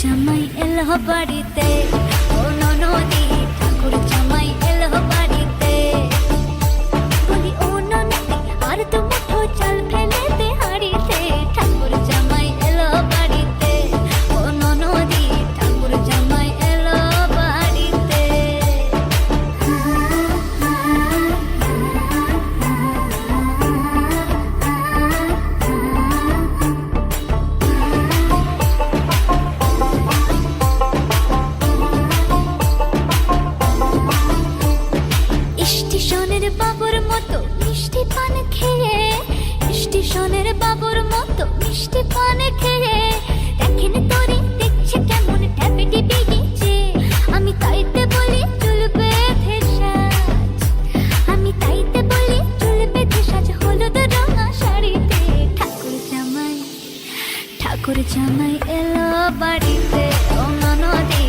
জামাই এলো বাড়িতে ও ননদি মতো মিষ্টি পান খেয়ে, স্টেশনের সোনের বাবুর মতো মিষ্টি পান খেয়ে, দেখেন তোরে, দেখছে কেমন ট্যাপেটি বেরিয়েছে আমি তাইতে বলি চুলবে ভেসাজ আমি তাইতে বলি চুলবে ভেসাজ হলুদ রঙা শাড়িতে। ঠাকুর জামাই ঠাকুর জামাই এলো বাড়িতে, ও ননদে।